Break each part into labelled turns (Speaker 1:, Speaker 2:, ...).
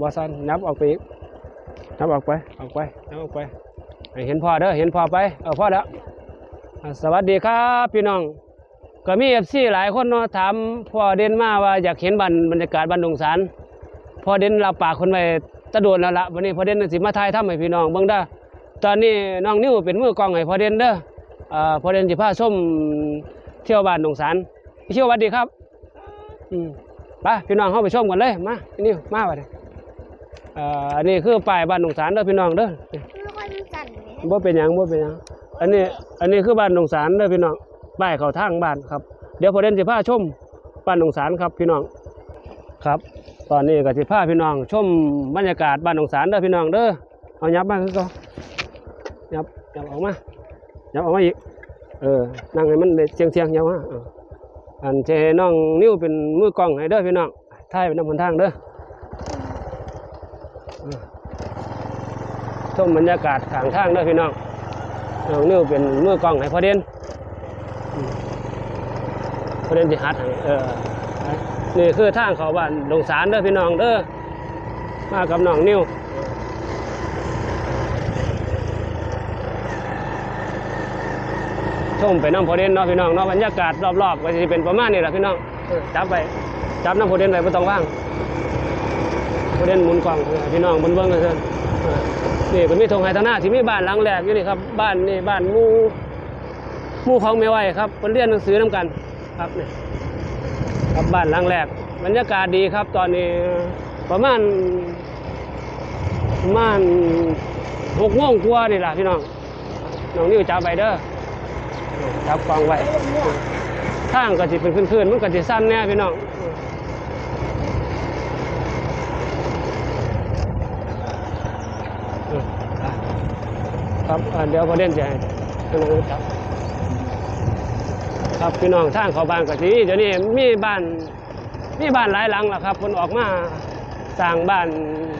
Speaker 1: บ่สั้นนับออกไปอีกนับออกไปออกไปนับออกไปเห็นพ่อเด้อเห็นพ่อไปเออพ่อแล้วสวัสดีครับพี่น้อง ก็มีเอฟซีหลายคนเนาะถามพ่อเด่นมาว่าอยากเห็นบรรบรรยากาศบ้านดงสารพ่อเด่นรับปากคนไว้ตะโดนแล้วละวันนี้พ่อเด่นสิมาถ่ายทำให้พี่น้องเบิ่งเด้ตอนนี้น้องนิ้วเป็นมือกองให้พ่อเด่นเด้ออ่าพ่อเด่นสิพาชมเที่ยวบ้านดงสารพี่เที่ยวสวัสดีครับอืมไปพี่น้องเข้าไปชมกันเลยมาพี่นิวมาไปเลย อ่าอันนี้คือป้ายบ้านดงสารเด้อพี่น้องเด้อ
Speaker 2: ไม่ค่อยมีสั่นเลย
Speaker 1: บ่เป็นหยังบ่เป็นหยังอันนี้อันนี้คือบ้านดงสารเด้อพี่น้องป้ายเขาทางบ้านครับ เดี๋ยวพอเด่นสิพาชมบ้านดงสารครับพี่น้องครับ ตอนนี้ก็สิพาพี่น้องชมบรรยากาศบ้านดงสารเด้อพี่น้องเด้อเอายับมาคือเก็ยับยับออกมายับออกมาอีกเออนั่งให้มันได้เสียงเสียงๆยับมาเอออันเจน้องนิ้วเป็นมือกล้องให้เด้อพี่น้องถ่ายไปนำหนทางเด้อเออช มบรรยากาศข้างทางด้อพี่น้องน้องนิ้วเป็นมือกล้องให้พอเด่นพอเด่นที่หัดเออนี่คือทางเขาบ้านดงสารเด้อพี่น้องเด้อมากับน้องนิ้วชมไปน้ำพอเด่นเนาะพี่น้องเนาะบรรยากาศรอบๆก็จะเป็นประมาณนี้แหละพี่น้องจับไปจับน้ำพอเด่นไปไม่ต้องว่างพอเด่นหมุนกล้องพี่น้องบนเบื้องกันเถอะ เออนี่ก็นมีทงไฮทนาที่มีบ้านหลังแรกอยู่นี่ครับ บ้านนี่บ้านมู่มู่ของไม่ไหวครับคนเรียนหนังสือน้กันครับนี่ครับบ้านหลังแรกบรรยากาศดีครับ ตอนนี้ประมาณประมาณหกโมงกว่านี่แหละพี่น้องน้องนิ้วจับไปเด้อจับกองไว้ทางก็จะเป็นพื้นๆมันก็จะสั้นแน่พี่น้อง เอออะ ครับเดี๋ยวพอเล่นจให้พี่น้องจับครับพี่น้องทางเขาบ้านกะทีเดี๋ยวนี้มีบ้านมีบ้านหลายหลังแล้วครับคนออกมาสร้างบ้าน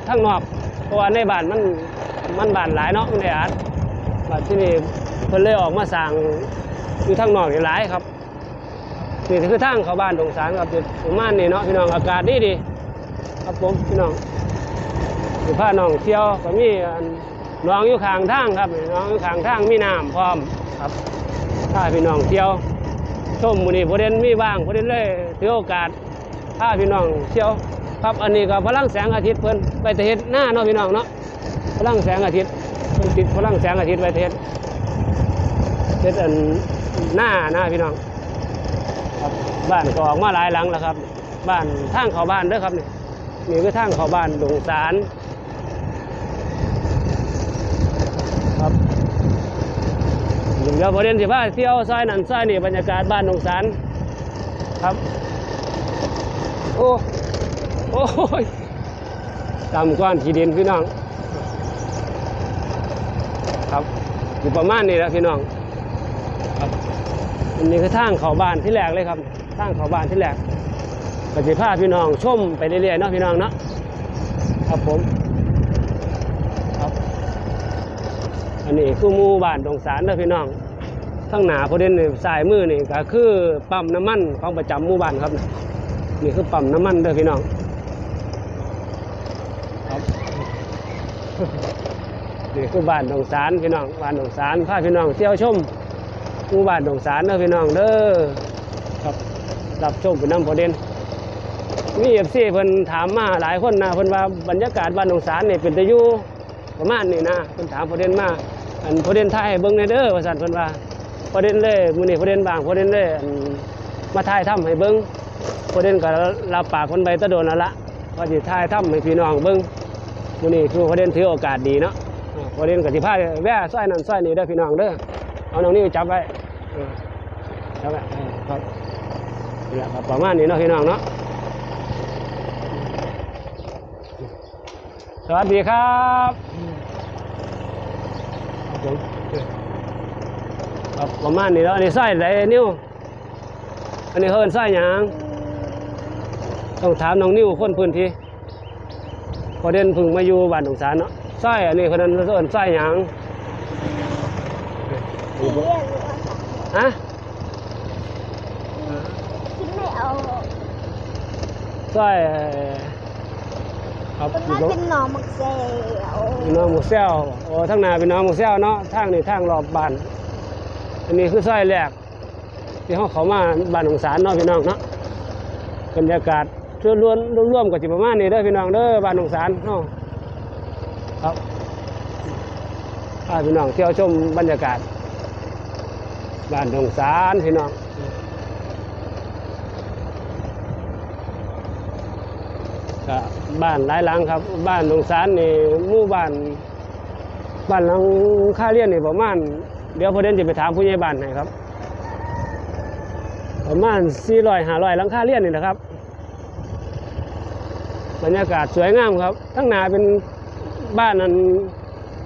Speaker 1: ทั้งนอกเพราะว่าในบ้านมันมันบ้านหลายเนาะมันได้อัดบ้านที่นี่เพิ่นเลยออกมาสร้างอยู่ทั้งนอกหลายครับนี่คือทางเขาบ้านดงสารครับประมาณนี้เนาะพี่น้องอากาศดีดีครับผมพี่น้องสิพาน้องเที่ยวก็มีอั นน้องอยู่ข้างทางครับน้องอยู่ข้างทางมีน้ำพร้อมครับพาพี่น้องเที่ยวชมมื้อนี้พอเด่นมีบ้างพอเด่นเลยถือโอกาสพาพี่น้องเที่ยว ครับอันนี้ก็พลังแสงอาทิตย์เพิ่นไปแต่เฮ็ดหน้าเนาะพี่น้องเนาะพลังแสงอาทิตย์เพิ่นติดพลังแสงอาทิตย์ไปแต่เฮ็ดเฮ็ดอันหน้านะพี่น้องครับบ้านก็ออกมาหลายหลังแล้วครับ บ้านทางเข้าบ้านเด้อครับนี่นี่คือทางเข้าบ้านดงสารครับ เดี๋ยวพอเด่นสิพาเที่ยวซอยนั่นซอยนี่บรรยากาศบ้านดงสารครับ โอ้โอ้ยตามก้อนขีเดินพี่น้อง ครับอยู่ประมาณนี้แล้วพี่น้องครับอันนี้คือทางเขาบ้านที่แรกเลยครับทางเขาบ้านที่แรกก็จะพาพี่น้องชมไปเรื่อยๆเนาะพี่น้องเนาะครับผมครับ อันนี้คือหมู่บ้านดงสารเด้อพี่น้องทั้งหนาพอเด่นนี่สายมือนี่ก็คือปั๊มน้ำมันของประจำหมู่บ้านครับ นี่คือปั๊มน้ำมันเด้อพี่น้องครับนี่คือบ้านดงสารพี่น้องบ้านดงสารพาพี่น้องเที่ยวชมหมู่บ้านดงสารเด้อพี่น้องเด้อครับรับชมเป็นน้ำพอเด่นมีเอฟซีเพิ่นถามมาหลายคนนะเพิ่นว่าบรรยากาศบ้านหนองสารนี่เป็นตะยูประมาณนี้นะเพิ่นถามประเด็นมา อันประเด็นไทยเบิ่งในเด้อว่าซั่นเพิ่นว่าประเด็นเลยมื้อนี้ประเด็นบางประเด็นเลยอันมาถ่ายทำให้เบิ่งประเด็นก็รับปากคนไปตะโดนแล้วละว่าสิถ่ายทำให้พี่น้องเบิ่งมื้อนี้คือประเด็นถือโอกาสดีเนาะอ่าประเด็นก็สิพาแว่ซอยนั่นซอยนี้เด้อพี่น้องเด้อเอาน้องนิ้วจับไว้จับไว้ครับนี่แหละครับประมาณนี้เนาะพี่น้องเนาะสวัสดีครับผม ครับประมาณนี้แล้วอันนี้ไส้ไหนนิ้วอันนี้เฮิร์นไส้หยังต้องถามน้องนิ้วคนพื้นที่พอเด่นพึ่งมาอยู่บ้านหนองสารเนาะไส้อันนี้คนนั้นเอิ้นไส้หยัง
Speaker 2: อ่า
Speaker 1: ฮะ
Speaker 2: คิดไม่เอา
Speaker 1: ไส้ครับ
Speaker 2: เป็นว่าเป็นหนองมักเซล
Speaker 1: น้องหมูเซลโอ้ทั้งหนาพี่น้องหมูเซลเนาะทางนี่ทางรอบบ้าน อันนี้คือซอยแรกที่เขาเขามาบ้านของสารเนาะพี่น้องเนาะบรรยากาศร่วมรวมร่วมกับจิประมาณนี้เด้อพี่น้องเด้อบ้านของสารเนาะครับพาพี่น้องเที่ยวชมบรรยากาศบ้านของสารพี่น้องก็บ้านหลายหลังครับ บ้านของสารนี่หมู่บ้านบ้านหลังค่าเรียนนี่ประมาณ เดี๋ยวพอเดินจะไปถามผู้ใหญ่บ้านให้ครับ ประมาณ400 500หลังค่าเรียนนี่แหละครับ บรรยากาศสวยงามครับ ทั้งหนาเป็นบ้านนั้น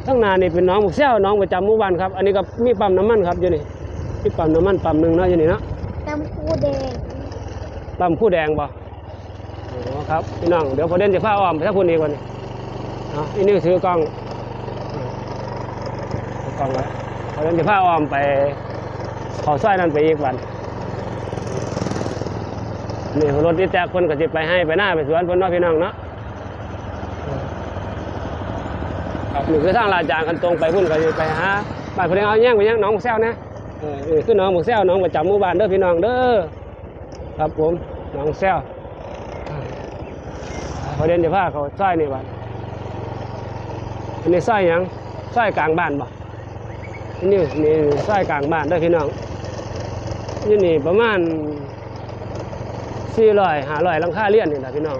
Speaker 1: ทั้งหนานี่เป็นหน้องหมุกเซี่ยวหน้องประจำหมู่บ้านครับ อันนี้ก็มีปั๊มน้ำมันครับอยู่นี่มีปั๊มน้ำมันปั๊มหนึ่งเนาะอยู่นี่เนาะ
Speaker 2: ตำคูแดง
Speaker 1: ปั๊มคู่แดงบ่โอ้ครับพี่น้องเดี๋ยวพอเดินจะพาอ้อมไปทักคนอีกวันนี้เอาอีนี่ถือกล้องถือกล้องไว้ พอเดินจะพาอ้อมไปเขอสร้อยนั่นไปอีกวันนี่รถที่แตกคนก็จะไปให้ไปหน้าไปสวนเพิ่นเนาะพี่น้องเนาะครับนี่คือทางลาดยางกันตรงไปพุ่นก็จะไปหาบ้านเพนเอาแย่งไปยังหน้องหมูแซวนะเออนี่คือหน้องหมูแซวหน้องประจำหมู่บ้านเด้อพี่น้องเด้อครับผมหน้องแซวอ่าพอเดินจะพาเขาซอยนี่บ้านอันนี้ซอยหยังซอยกลางบ้านบ่อั นี่นี่ซอยกลางบ้านเด้พี่น้องนี่นี่ประมาณสี่ร้อยห้าร้อยลังค่าเลี่ยนนี่แหละพี่น้อง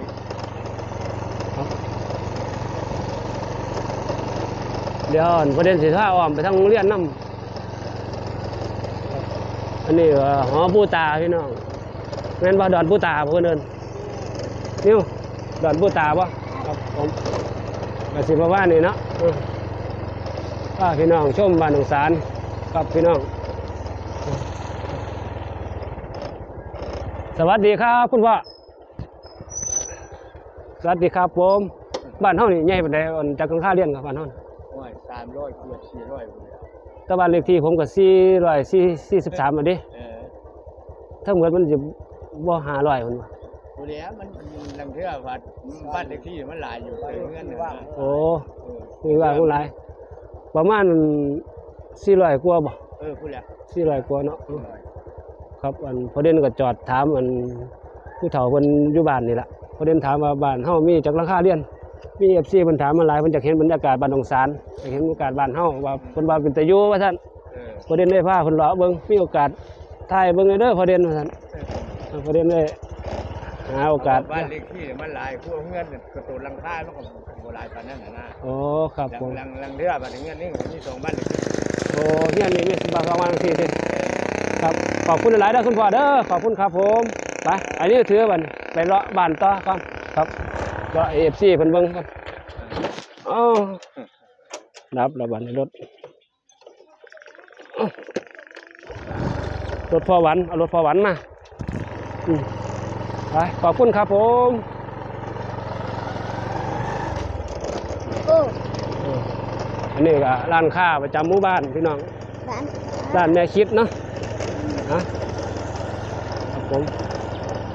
Speaker 1: เดี๋ยวประเด็นสิท่าอ้อมไปทางโรงเรียนน้ำอันนี้หอปูตาพี่น้องแม่นบ่ดอนปูตาพื่อนเดินนิ้วดอนปูตาบ่ครับผมก็สิมาว่านี่เนาะ เออพาพี่น้องชมบ้านหนองสารกับพี่น้อง สวัสดีครับคุณพ่อสวัสดีครับผมบ้านเฮานี่ใหญ่ปานใดอันจากกังค่าเรียนกับบ้านเฮานี่
Speaker 3: โอ้ยสามร้อยเกือบสี่ร้อยเลยอะ
Speaker 1: แต่บ้านเลขที่ผมก็443อันนี้
Speaker 3: เออ
Speaker 1: ทั้งหมดมันสิบ่500พุ่นว่ะ
Speaker 3: ผู้เลี้ยมันลังเทื่อวัดบ้านเลขที่มันหลายอยู่เกินเงินนะ
Speaker 1: โอ้
Speaker 3: เออ
Speaker 1: มีว่าผู้หลาย ประมาณ400กว่าบ่
Speaker 3: เออผู้เลี้ย
Speaker 1: 400กว่าเนาะครับอันพอเด่นก็จอดถามอันผู้เฒ่าเพิ่นอยู่บ้านนี่ล่ะพอเด่นถามว่าบ้านเฮามีจักราคาเรียนมี FC เพิ่นถามมาหลายเพิ่นอยากเห็นบรรยากาศบ้านหนองสารอยากเห็นบรรยากาศบ้านเฮาว่าเพิ่นว่าเป็นตะอยู่ว่าซั่น
Speaker 3: เออ
Speaker 1: พอเด่นได้พาเพิ่นเลาะเบิ่งมีโอกาสถ่ายเบิ่งเลยเด้อพอเด่นว่าซั่นพอเด่นได้ หาโอกาส
Speaker 3: บ้านเลขที่มันหลายพวกเงินกระตูนลังค่ามันก็บ่หลายปานนั้นน่ะนะ
Speaker 1: โอ้ครับผม
Speaker 3: ลังลังเทื่อบ้านเงินนี่มีสองบ้านเลขที่
Speaker 1: โอ้เฮียนนี่มีสิบบาทประมาณสี่สิครับขอบคุณหลายๆเด้อคุณพ่อเด้อขอบคุณครับผมไปอันนี้ถือบัดนไปเลาะบ้านต่อก่อนครับเลาะ AFC เพิ่นเบิ่งก่อนอ๋อรับแล้วบัดนี้รถอ้าวรถพ่อหวันเอารถพ่อหวันมาอืม ไปขอบคุณครับผม
Speaker 2: โอ้
Speaker 1: เอออันนี้ก็ร้านค้าประจำหมู่บ้านพี่น้อง
Speaker 2: ร้าน
Speaker 1: ร้านแม่คิดเนาะฮะครับผม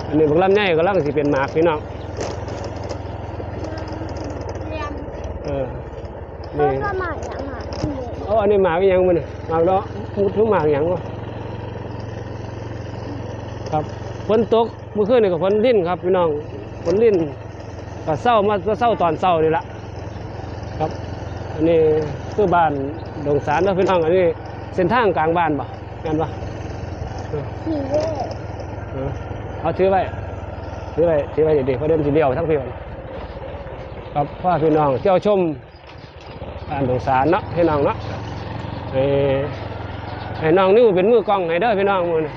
Speaker 1: อันนี้พวกลำไยก็ลังสิเป็นหมากพี่น้อง
Speaker 2: เรียน
Speaker 1: เออ
Speaker 2: เพิ่
Speaker 1: นี่
Speaker 2: มก็มาอย่างหาที่เลย
Speaker 1: เอาอันนี้หมากอีหยังมันยหมากเนาะมุดทุกหมากอหย่างวะครับฝนตก เมื่อคืนนี่ก็ฝนลิ้นครับพี่น้องฝนลิ้นก็เศร้ามาก็เศร้าตอนเศร้านี่ละครับอันนี้คือบ้านดงสารเนาะพี่น้องอันนี้เส้นทางกลางบ้านป่ะงานป่ะ
Speaker 2: ที่เย่
Speaker 1: เออเอาถือไว้ถือไว้ถือไว้เด็กๆเขาเดินสีเดียวทั้งพี่วันครับพ่อพี่น้องเที่ยวชมบ้านดงสารเนาะพี่น้องเนาะให้ให้น้องนิ้วเป็นมือกล้องให้เด้อพี่น้องมือนี้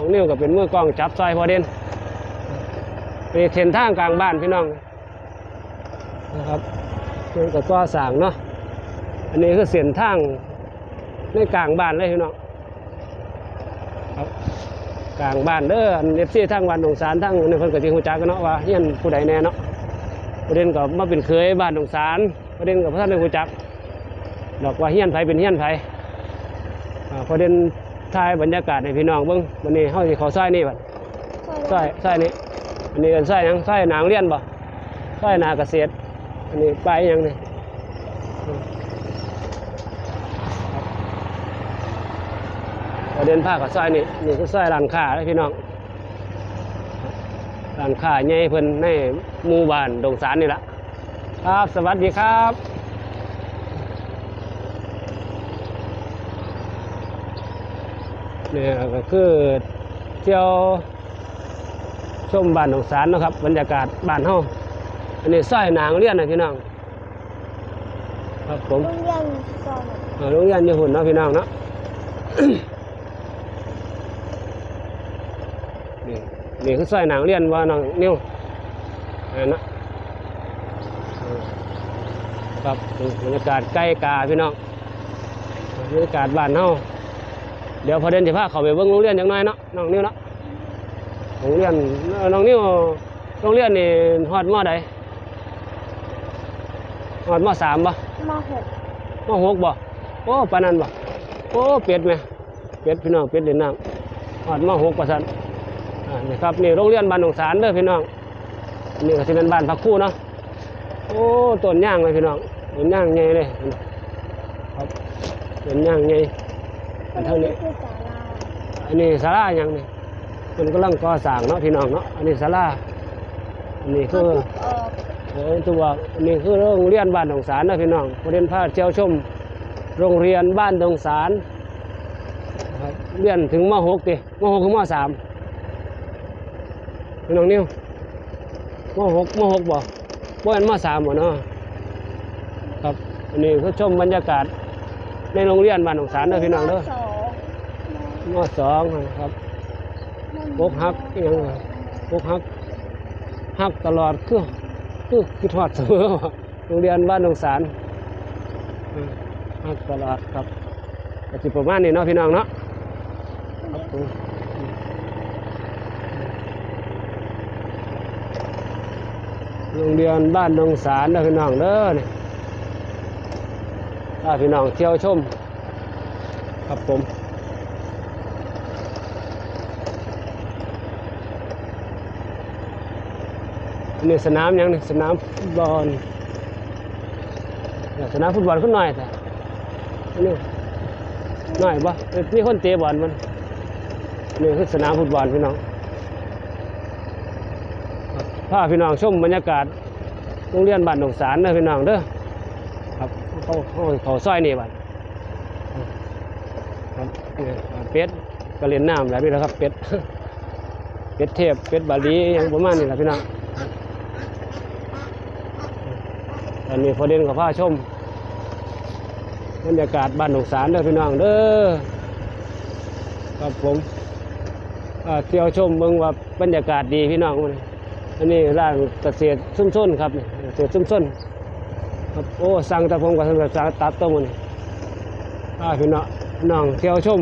Speaker 1: เองนิ้วก็เป็นมือกล้องจับซอยพอเด่นเป็นเส้นทางกลางบ้านพี่น้องนะครับเพิ่นก็ก่อสางเนาะอันนี้คือเส้นทางในกลางบ้านเลยพี่น้องครับกลางบ้านเด้ออันเอฟซีทั้งวันดงสารทั้งในเพิ่นก็สิฮู้จักกันเนาะว่าเฮียนผู้ใดแน่เนาะประเด็นก็มาเป็นเคยบ้านดงสารประเด็นก็บ่ทันได้ฮู้จักดอกว่าเฮียนไผเป็นเฮียนไผประเด็น ถ่ายบรรยากาศให้พี่น้องเบิ่งวันนี้เฮาสิเข้าซอยนี่บัดซอยซอยนี้อันนี้เป็นซอยยังซอยนางเลี้ยนบ่ซอยนาเกษตรอันนี้ไปยังนี่ประเด็นภาคกับซอยนี่นี่คือซอยร้านค้าเลยพี่น้องร้านค้าใหญ่เพิ่นในหมู่บ้านดงสารนี่ละครับ สวัสดีครับ เนี่ยก็คือเที่ยวชมบ้านดงสารนะครับ บรรยากาศบ้านเฮาอันนี้ซอยหนางเรียนนะพี่น้องครับผม
Speaker 2: โรงเรียนสอน
Speaker 1: เออโรงเรียนอยู่หุ่นเนาะพี่น้องเนาะนี่นี่คือซอยหนังเรียนว่าน้องนิ้วเห็นนะ ครับบรรยากาศใกล้กาพี่น้องบรรยากาศบ้านเฮา เดี๋ยวพอเดินจะพาเขาไปเบิ่งโรงเรียนจังน้อยเนาะน้องนิ้วเนาะโรงเรียนเอ่อน้องนิ้วโรงเรียนนี่ฮอดมอใดฮอดมอสามปะ
Speaker 2: มหก
Speaker 1: มหกบ่โอ้ปานนั้นบ่โอ้เป็ดไหมเป็ดพี่น้องเป็ดเด่นน้ำหอดมหกประสันอ่านี่ครับนี่โรงเรียนบ้านหนองสารเด้อพี่น้องอันนี่ก็สิเป็นบ้านพักครู่เนาะโอ้ต้นย่างเลยพี่น้องต้นย่างใหญ่เลยครับต้นย่างใหญ่ อันเท่านี้
Speaker 2: อั
Speaker 1: นนี้ศาลาอย่างนี้มันกำลังก่อสร้างเนาะพี่น้องเนาะอันนี้ศาลาอันนี้คือ
Speaker 2: ออก
Speaker 1: เออตัวอันนี้คือโรงเรียนบ้านดงสารนะพี่น้องประเด็นพาเที่ยวชมโรงเรียนบ้านดงสารเรียนถึงม .6 ดิม .6 ถึงม .3 พี่น้องนิ้วม .6 ม .6 บ่บ่เป็นม .3 บ่เนาะครับอันนี้คือชมบรรยากาศ ในโรงเรียนบ้านดงสารเด้อพี่น้องเด้อ
Speaker 2: สอง
Speaker 1: ม .2 ครับปกฮักอิหยังวะพวกฮักฮักตลอดคือคือคิดทอดเสมอว่าโรงเรียนบ้านดงสารอืมฮักตลอดครับก็สิประมาณนี้เนาะพี่น้องเนาะครับผมโรงเรียนบ้านดงสารเด้อพี่น้องเด้อนี่ ถ้าพี่น้องเที่ยวชม ครับผมนนี้สนามยังนี่สนามฟุตบอลเนี่ยสนามฟุตบอลขึ้นหน่อยแต่นนี้หน่อยปะนี่คนเตะบอลมันนี่คือสนามฟุตบอลพี่น้องครับพาพี่น้องชมบรรยากาศโรงเรียนบ้านหนองสารเด้อพี่น้องเด้อ เขาเขาเขาซอยนี่บ้านครับเนี่ยเป็ดก็เล่นน้ำแล้วนี่แหละครับเป็ดเป็ดเทพเป็ดบาลีอหยังประมาณนี้แหละพี่น้องอันนี้พอเด่นกับผ้าชมบรรยากาศบ้านหนองสารเด้อพี่น้องเด้อครับผมเที่ยวชมเมืองว่าบรรยากาศดีพี่น้องอันนี้ร้านเกษตรชุมชนครับเกษตรชุมชน ครับโอ้สั่งแต่ผมก็สั่งแต่สั่งตัดต้มมันอ่าพี่น้องพี่น้องเที่ยวชม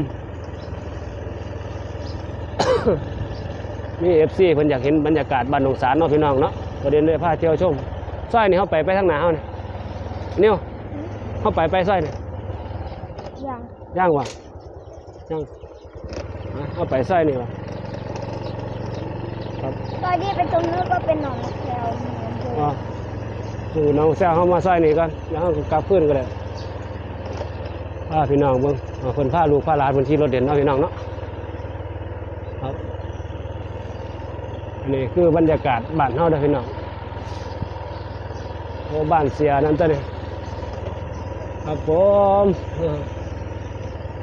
Speaker 1: มีเอฟซีเพิ่นอยากเห็นบรรยากาศบ้านหนองสารเนาะพี่น้องเนาะประเด็นเลยพาเที่ยวชมซอยนี่เขาไปไปทางไหนเขาเนี่ยเนี่ยวเขาไปไปซอยนี่
Speaker 2: อย่าง
Speaker 1: ย่างวะย่างอะเขาไปซอยนี่วะครับ
Speaker 2: ตอนที่ไปตรงนู้นก็เป็นหนองมะแคล
Speaker 1: คือน้องแซวเขามาซอยนี่กันแล้วเขาก็กลับขึ้นก็เลยพาพี่น้องเบิ่งเอาคนพาลูกพาหลานคนขี่รถเด่นเนาะพี่น้องเนาะครับนนี้คือบรรยากาศบ้านเฮาเด้อพี่น้องโอ้บ้านเสียนั่นตัวนี่ครับผม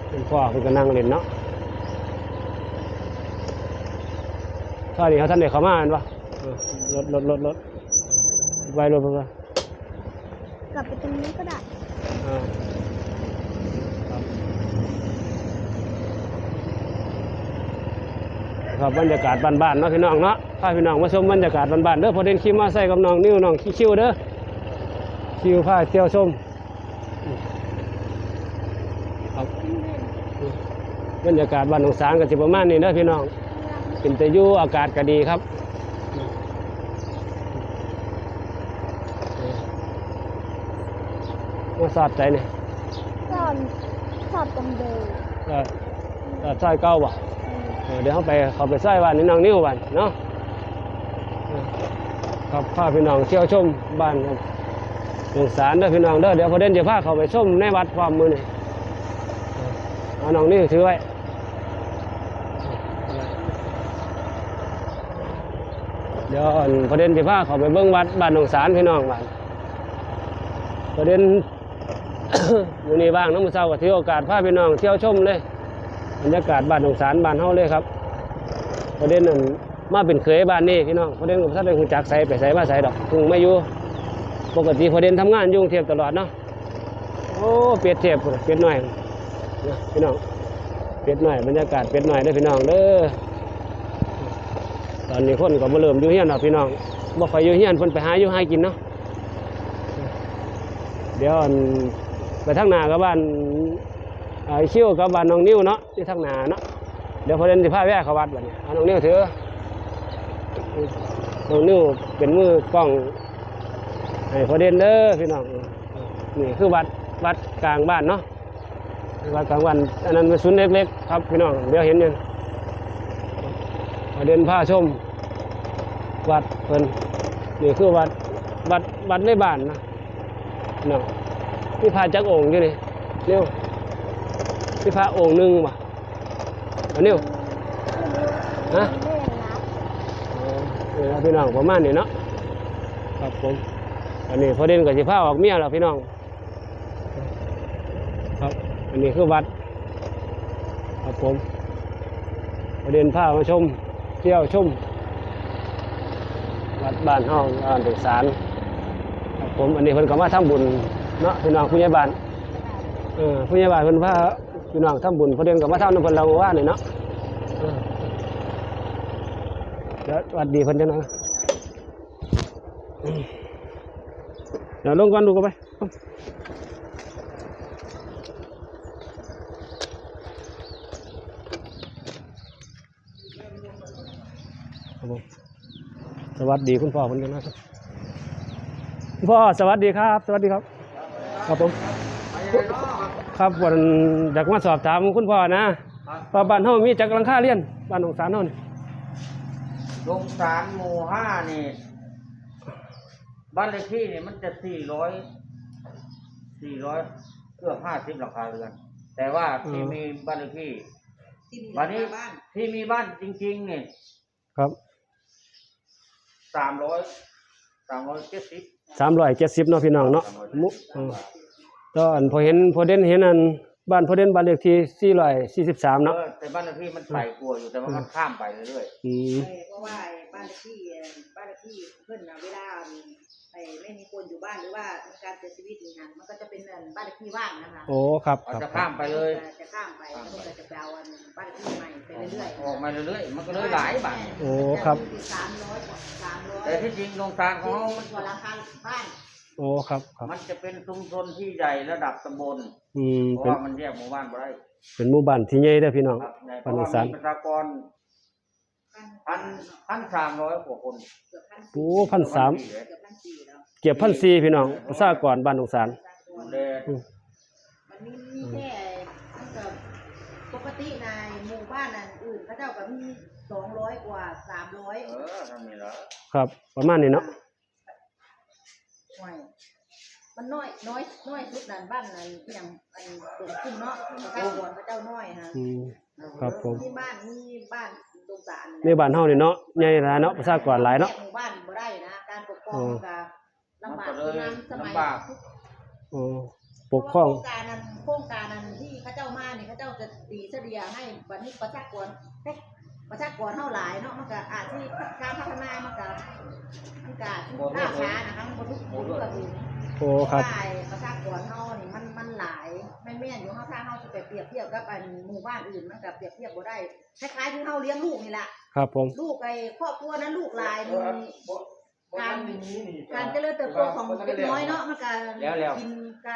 Speaker 1: เป็นพ่อเพิ่นก็นั่งเล่นเนาะตอนนี้เขาท่านเด็กเขามาอันวะเออรถรถรถรถ ไปรถไปไป
Speaker 2: กลับไปตรงนี้ก็ได้
Speaker 1: อ่าครับครับบรรยากาศบ้านๆเนาะพี่น้องเนาะพาพี่น้องมาชมบรรยากาศบ้านๆเด้อพอเด่นขี่มาใส่กับน้องนิ้วน้องขี้คิวเด้อคิวพาเที่ยวชมครับบรรยากาศบ้านหนองสางก็สิประมาณนี้เด้อพี่น้องเป็นแต่อยู่อากาศก็ดีครับ มาสอดใจเนี่ย
Speaker 2: ชอบชอบตรงเดิม
Speaker 1: ก็ก็ซอยเก้าบ่เออเดี๋ยวเขาไปเขาไปซอยบ้านนี่น้องนิ้วบ้านเนาะเออคครับพาพี่น้องเที่ยวชมบ้านครับหลวงสารเด้อพี่น้องเด้อเดี๋ยวพอเด่นจะพาเขาไปชมในวัดความมือนี่เอาน้องนี่ถือไว้เดี๋ยวอั่นประเด็นที่พาเขาไปเบิ้งวัดบ้านหนองสารพี่น้องบ้านประเด็น อยู่นี่บ้างน้ำมือเช้าก็ถือโอกาสพาพี่น้องเที่ยวชมเลยบรรยากาศบ้านหนองสารบ้านเฮาเลยครับประเด็นนั้นมาเป็นเคยบ้านนี้พี่น้องประเด็นกับท่านได้หูจักใส่ไปใส่มาใส่ดอกเพิ่งมาอยู่ปกติประเด็นทำงานยุ่งเทียบตลอดเนาะโอ้เปียดเทียบเปียดหน่อยนะพี่น้องเปียดหน่อยบรรยากาศเปียดหน่อยเด้พี่น้องเด้อตอนนี้คนก็มาเริ่มอยู่เฮียนแล้วพี่น้องบ่ค่อยอยู่เฮียนเพิ่นไปหาอยู่หากินเนาะเดี๋ยวอัน ไปทางนากับบ้านไอ้คิวกับบ้านน้องนิ้วเนาะที่ทางนาเนาะเดี๋ยวพอเดินสิพาแวะเขาวัดบัดนี้เอาน้องนิ้วถือน้องนิ้วเป็นมือกล้องให้พอเดินเด้อพี่น้องนี่คือวัดวัดกลางบ้านเนาะวัดกลางบ้านอันนั้นเป็นศูนย์เล็กๆครับพี่น้องเดี๋ยวเห็นยังมาเดินผ้าชม วัดเพิ่นนี่คือวัดวัดวัดในบ้านนะเนาะ มีพระจักองอยู่นี่เร็วมีพระองหนึ่งว่ะอันนี้ฮะ
Speaker 2: ไม่ได้รับ
Speaker 1: เออพี่น้องประมาณนี้เนาะครับผมอันนี้พอเด่นกับสิผ้าออกเมียแล้วพี่น้องครับอันนี้คือวัดครับผมพอเด่นผ้ามาชมเที่ยวชมวัดบ้านห้องอ่านถึงสารครับผมอันนี้เพิ่นก็มาทำบุญ เนาะพี่น้องผู้ใหญ่บ้านเออผู้ใหญ่บ้านเพิ่นพาพี่น้องทำบุญเพอเดือนก็มาทำน้ำเพิ่นเราเมื่อว่านี่เนาะเออเดี๋ยวหวัดดีเพิ่นจังนะเดี๋ยวลงก่อนดูกันไปสวัสดีคุณพ่อเพิ่นจังนะครับคุณพ่อสวัสดีครับ สวัสดีครับ ครับผม ครับวันอยากมาสอบถามคุณพ่อนะว่าบ้านเฮามีจักรังค่าเรียนบ้านหนองสารเฮานี่
Speaker 4: โรงสารหมู่ห้านี่ บ้านเลขที่นี่มันจะสี่ร้อยสี่ร้อยเกือบห้าสิบหลังคาเรือน แต่ว่าที่มีบ้านเลขที่
Speaker 5: ที่มี
Speaker 4: วันนี้
Speaker 5: บ้าน
Speaker 4: ที่มีบ้านจริงๆนี่
Speaker 1: ครับ
Speaker 4: สามร้อยสามร้อยเจ็ดสิบ
Speaker 1: 370เนาะพี่น้องเนาะมุเออตอนพอเห็นพอเด่นเห็นอันบ้านพอเด่นบ้านเลขที่443เนาะ
Speaker 4: เออแต่บ้านเลขที่มันไต่กลัวอยู่แต่ว่ามันข้ามไปเรื่อย
Speaker 1: อืม
Speaker 5: เออเพราะว่าไอ้บ้านเลขที่เอ่อบ้านเลขที่เพื่อนนะเวลาไอ้ไม่มีคนอยู่บ้านหรือว่ามีการเสียชีวิตอย่างนั้นมันก็จะเป็นเอ่อบ้านเลขที่ว่างนะคะ
Speaker 1: โอ้ครับ
Speaker 4: ๆ
Speaker 1: ค
Speaker 4: มัน
Speaker 1: รับ
Speaker 4: จะข้ามไปเลย
Speaker 5: จะจะข้ามไปแล้วก็จะไปเอาอันบ้านเลขที่ใหม่ไปเรื่อย
Speaker 4: ออกมาเรื่อยๆมันก็เลยหลายบ้าน
Speaker 1: โอ้ครับ
Speaker 5: สาม
Speaker 4: แต่ที่จริงโรงสารของเรามัน
Speaker 5: กว่าราคาบ้าน
Speaker 1: โอ้ครับครับ
Speaker 4: มันจะเป็นชุมชนที่ใหญ่ระดับตำบล
Speaker 1: อืม
Speaker 4: เพราะ
Speaker 1: เป็น
Speaker 4: ว่ามันแยกหมู่บ้านบ่ได้
Speaker 1: เป็นหมู่บ้านที่ใหญ่เด้อพี่น้อง
Speaker 4: ครับในเพ
Speaker 1: บ้าน
Speaker 4: ราะ
Speaker 1: หนอ
Speaker 4: ว่าง
Speaker 1: สาร
Speaker 4: มีประชากรพันพันสามร้อยกว่าคน
Speaker 5: เกือบพัน
Speaker 1: โอ้พันสาม
Speaker 5: เกือบพันสี่แล้ว
Speaker 1: เก็บพันสี่พี่น้องประชากรบ้านหนองสาร
Speaker 4: ดูแล
Speaker 1: อืม
Speaker 5: มันมีมีแค่มันก็ปกติในหมู่บ้านอันอื่นเขาเจ้าก็มี สองร้อยกว่าสามร้อย
Speaker 4: เออทำนี่ละ
Speaker 1: ครับ ประมาณนี้เนาะ
Speaker 5: ห่วยมันน้อยน้อยน้อยสุดนั่นบ้านนั่นที่ยังอันตรงขึ้นเนาะประชากรเขาเจ้าน้อยฮะ
Speaker 1: อืม ครับผม
Speaker 5: ที่บ้านมีบ้านตรงสาร
Speaker 1: ในบ้านเฮานี่เนาะใหญ่หลายเนาะประชากรหลายเนาะ
Speaker 5: หมู่บ้านบ่ได้นะการปกครอง
Speaker 1: อ๋อ
Speaker 5: ก็ลำบาก
Speaker 4: มันก็เลย
Speaker 5: นั้นสมัย
Speaker 4: ลำบาก
Speaker 1: โอ้ปกครอง
Speaker 5: โครงการนั้นโครงการนั้นที่เขาเจ้ามาเนี่ยเขาเจ้าจะตีเฉลี่ยให้วันนี้ประชากรเอ๊ะ ประชากรเท่าหลายเนาะมันก็อาจที่การพัฒนามันก็มันก็ล่าช้านะคะมันก็ทุกทุกกระบุน
Speaker 1: โอ้ครับ
Speaker 5: ใช่ประชากรเท่านี่มันมันหลายแม่นแม่นอยู่เฮาถ้าเฮาจะไปเปรียบเทียบกับอันหมู่บ้านอื่นมันก็เปรียบเทียบบ่ได้คล้ายๆที่เฮาเลี้ยงลูกนี่แหละ
Speaker 1: ครับผม
Speaker 5: ลูกไอ้ครอบครัวนั้นลูกหลายมี การการเจริญเติบโตของเด็กน้อยเนาะมันก็กิน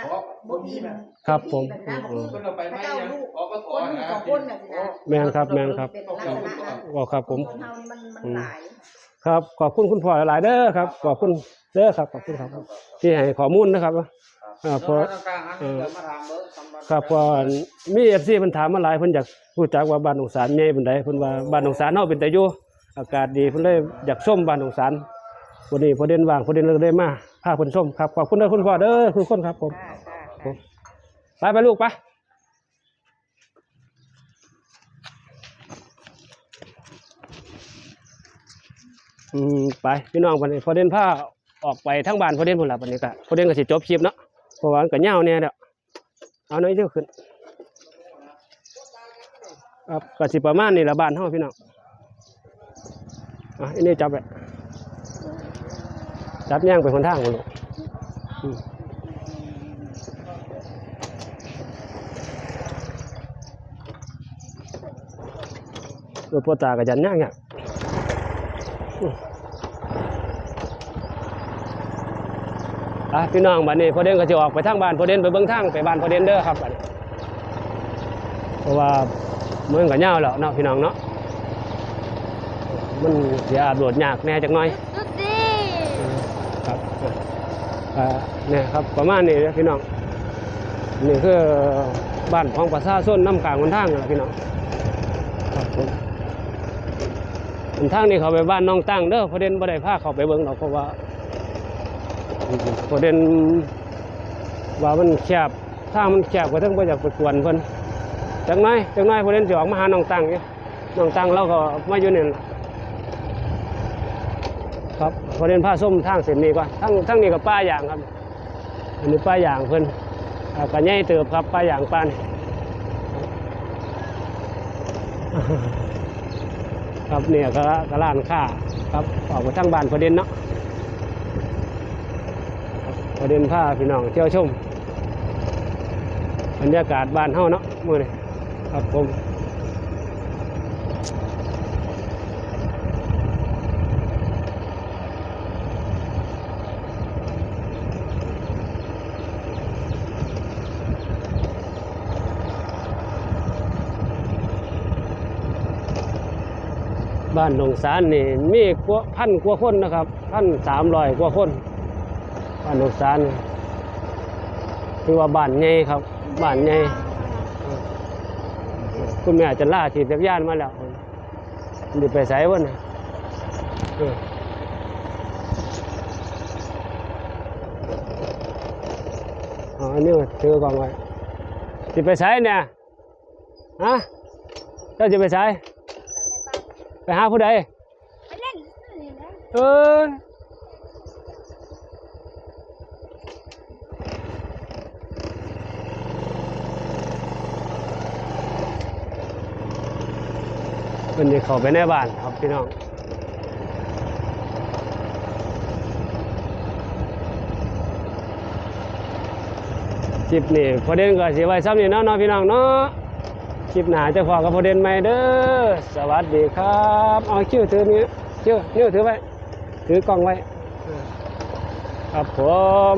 Speaker 5: ก็บ่อิ่ม
Speaker 1: ครับผม
Speaker 5: แบบนั้น
Speaker 1: อืม
Speaker 5: พระเจ้าลูกคนหนึ่งสองคนแบบนี้นะ
Speaker 1: แม่นครับแม่นครับ
Speaker 5: เป็นลักษณะนั้น
Speaker 1: ว่าครับผม
Speaker 5: คนเฮานี่มันมัน
Speaker 1: อืม
Speaker 5: หลาย
Speaker 1: ครับขอบคุณคุณพ่อหลายๆเด้อครับขอบคุณเด้อครับขอบคุณครับ ที่ให้ข้อมูลนะครับอ่าพอ
Speaker 4: ต่างๆอันนี้เดี๋ยวมาถามเบิ่งสำหรับ
Speaker 1: ครับเพอมี FC เพิ่นถามมาหลายเพิ่นอยากรู้จักว่าบ้านหนองสารใหญ่ปานใดเพิ่นว่าบ้านหนองสารเฮาเป็นแต่อยู่อากาศดีเพิ่นเลยอยากชมบ้านหนองสาร วันนี้พอเด่นว่างพอเด่นเลยได้มาพาคุณชมครับขอบคุณเด้อคุณพ่อเด้อทุกคนครับผม
Speaker 5: ค่ะค่ะ
Speaker 1: ผมไปไปลูกไปอืมไปพี่น้องวันนี้พอเด่นผ้าออกไปทั้งบ้านพอเด่นหมดละวันนี้ก็พอเด่นก็สิจบคลิปเนาะเพราะว่ามันก็ยาวเนี่ยเดี๋ยวเอาหน่อยเดียวขึ้นครับก็สิประมาณนี้ละบ้านเฮาพี่น้องอะอันนี้จับเลย จับย่างไปคนทางคนลูกอืมรถพ่อตากับยันย่างเนี่ยอะพี่น้องบัดนี้พอเด่นก็จะออกไปทางบ้านพอเด่นไปเบิ่งทางไปบ้านพอเด่นเด้อครับบัดนี้เพราะว่าเมืองกับเหย้าแล้วเนาะพี่น้องเนาะมันเสียอาบโหลดยากแน่จักหน่อย
Speaker 2: ดูดิ
Speaker 1: ครับอ่า เนี่ยครับประมาณนี้นะพี่น้องนี่คือบ้านของประชาชนน้ำกลางคนทางนะพี่น้องครับผมคนทางนี้เขาไปบ้านน้องตั้งเด้อประเด็นบ่ได้พาเขาไปเบิ่งหรอกเพราะว่าประเด็นว่ามันแคบทางมันแคบก็ต้งบ่อยากไปกวนเพิ่นจังน้อยจังน้อยประเด็นสิออกมาหาน้องตั้งอยู่ยน้องตั้งเราก็มาอยู่นี่ล่ะครับ พอเดินผ้าส้มทางเส้นนี้ก่อนทั้งทั้งนี้กับป้าอย่างครับอันนี้ป้าอย่างเพิ่นอ่าก็ใหญ่เติบครับป้าอย่างปานครับเนี่ยก็ก็ร้านค้าครับออกมาทางบ้านพอเด่นเนาะพอเด่นผ้าพี่น้องเที่ยวชมบรรยากาศบ้านเฮาเนาะมือนี้ครับผม บ้านหนองสารนี่มีกว่าพันกว่าคนนะครับพันสามร้อยกว่าคนบ้านหนองสารนี่คือว่าบ้านใหญ่ครับบ้านใหญ่คุณแม่จะล่าถีบจักรยานมาแล้วมันไปใส่วะเนี่ยเอออ๋ออันนี้ถือกล่องไว้จะไปใส่เนี่ยฮะเจ้าจะไปใส่ไป หาผู้ใด
Speaker 2: ไปเล่นนี่นะ
Speaker 1: เออมันจะเข้าไปในบ้านครับพี่น้องคลิปนี้พอเด่นก็สิไว้ซ้ำนี่เนาะเนาะพี่น้องเนาะ คลิปหน้าจะพอกับพอเด่นใหม่เด้อสวัสดีครับเอาคิ้วถือนี้คิ้วนิ้วถือไว้ ถือกล้องไว้ ครับผม